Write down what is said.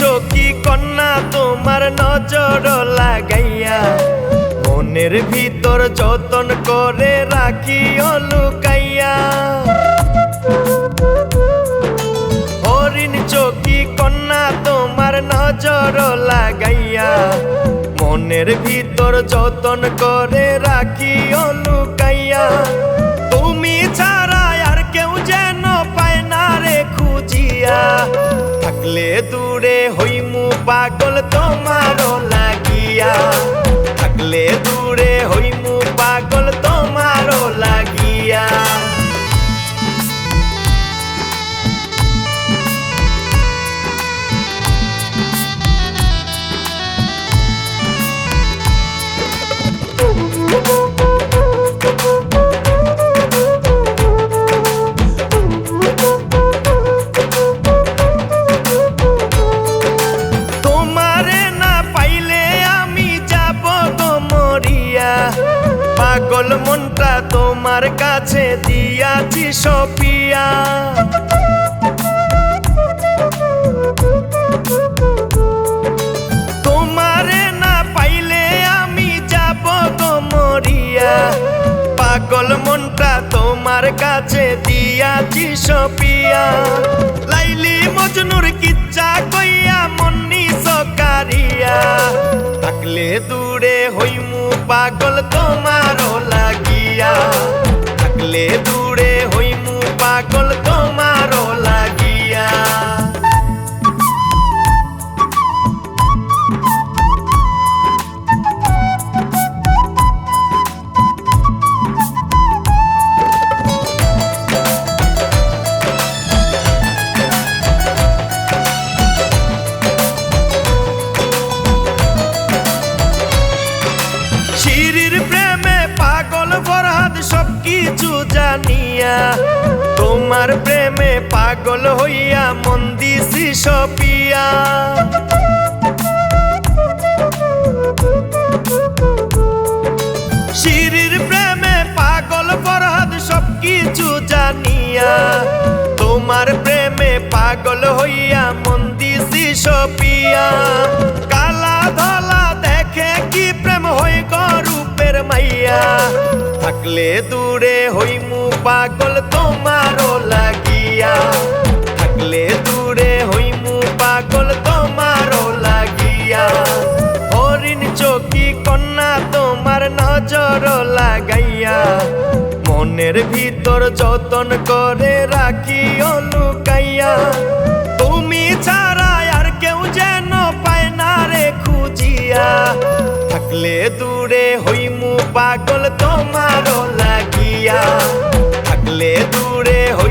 চকি কন্যা, তোমার নজর লাগাইয়া মনের ভিতর যতন করে রাখি লুকাইয়া। হরিণ চকি কন্যা, তোমার নজর লাগাইয়া মনের ভিতর যতন করে রাখি লুকাইয়া। দূরে হইমু পাগল তোমারও মনটা তোমার কাছে দিয়াছি সপিয়া। তোমারে না পাইলে আমি যাব গো মরিয়া। পাগল মনটা তোমার কাছে দিয়াছি সপিয়া। দূরে হইমু পাগল তোমারও লাগিয়া। থাকলে দূরে হইমু পাগল তোমারও জানিয়া, তোমার প্রেমে পাগল হইয়া মন দিছি সপিয়া। শিরির প্রেমে পাগল ফরহাদ সব কিছু জানিয়া, তোমার প্রেমে পাগল হইয়া মন দিছি সপিয়া। কালা ধলা দেখে কি প্রেম হই গরূপের মাইয়া, থাকলে দূরে হইমু পাগল তোমারও লাগিয়া। থাকলে দূরে হইমু পাগল তোমারও লাগিয়া। হরিণ চোখি কন্যা তোমার নজর লাগাইয়া। মনের ভিতর যতন করে রাখি লুকাইয়া তুমি ছাড়া আর কেউ যেন পায় না রে খুঁজিয়া। থাকলে দূরে হইমু পাগল তোমারও গেলে দূরে হয়ে